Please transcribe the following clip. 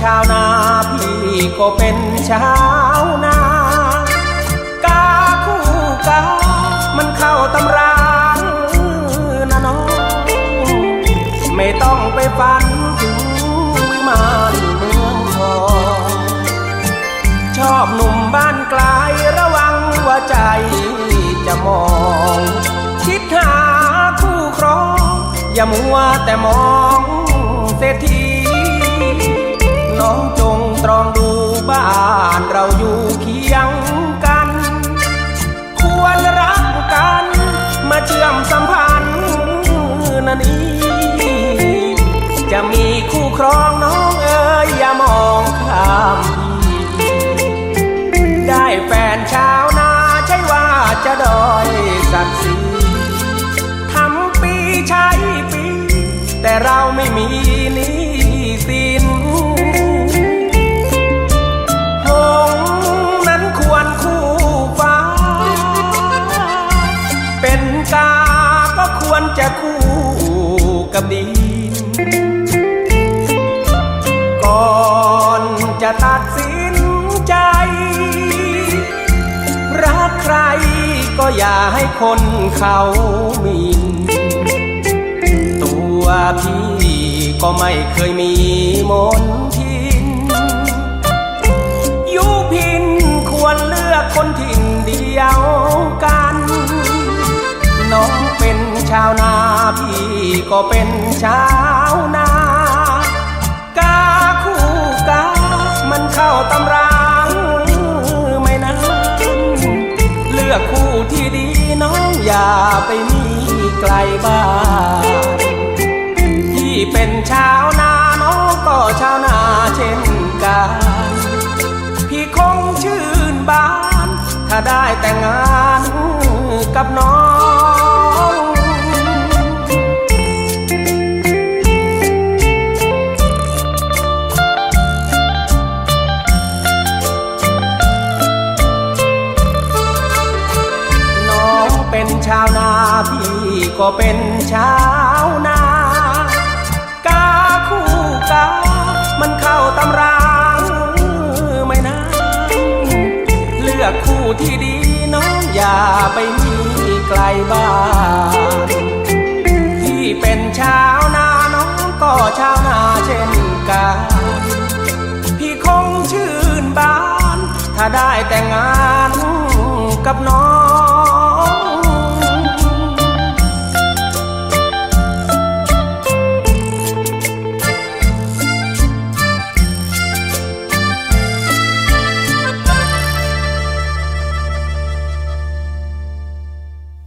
ชาวนาพี่ก็เป็นชาวนา กาคู่กา มันเข้าตำรานะน้องไม่ต้องไปฝันถึงวิมานเมืองทองชอบหนุ่มบ้านไกลระวังว่าใจจะมอง คิดหาคู่ครอง อย่ามัวแต่มองเศรษฐี น้องจงตรองดูบ้านเราอยู่เคียงกัน ควรรักกัน มาเชื่อมสัมพันธ์นันนี้จะมีคู่ครองน้องเอ๋ยอย่ามองข้ามได้แฟนชาวนาใช่ว่าจะดอยศักดิ์ศรีทำปีใช้ปี แต่เราไม่มี กาก็ควรจะคู่กับดิน ก่อนจะตัดสินใจ รักใครก็อย่าให้คนเขามิน ตัวพี่ก็ไม่เคยมีมนทินยูพินควรเลือกคนถิ่ ก็เป็นชาวนา กาคู่กา มันเข้าตำราไม่นานเลือกคู่ที่ดีน้องอย่าไปมีไกลบ้านพี่เป็นชาวนาน้องก็ชาวนาเช่นกัน พี่คงชื่นบาน ถ้าได้แต่งงานกับน้อง เป็นชาวนาพี่ก็เป็นชาวนา กาคู่กา มันเข้าตำราไม่นานเลือกคู่ที่ดีน้องอย่าไปมีไกลบ้านพี่เป็นชาวนาน้องก็ชาวนาเช่นกันพี่คงชื่นบาน ถ้าได้แต่งงานกับน้อง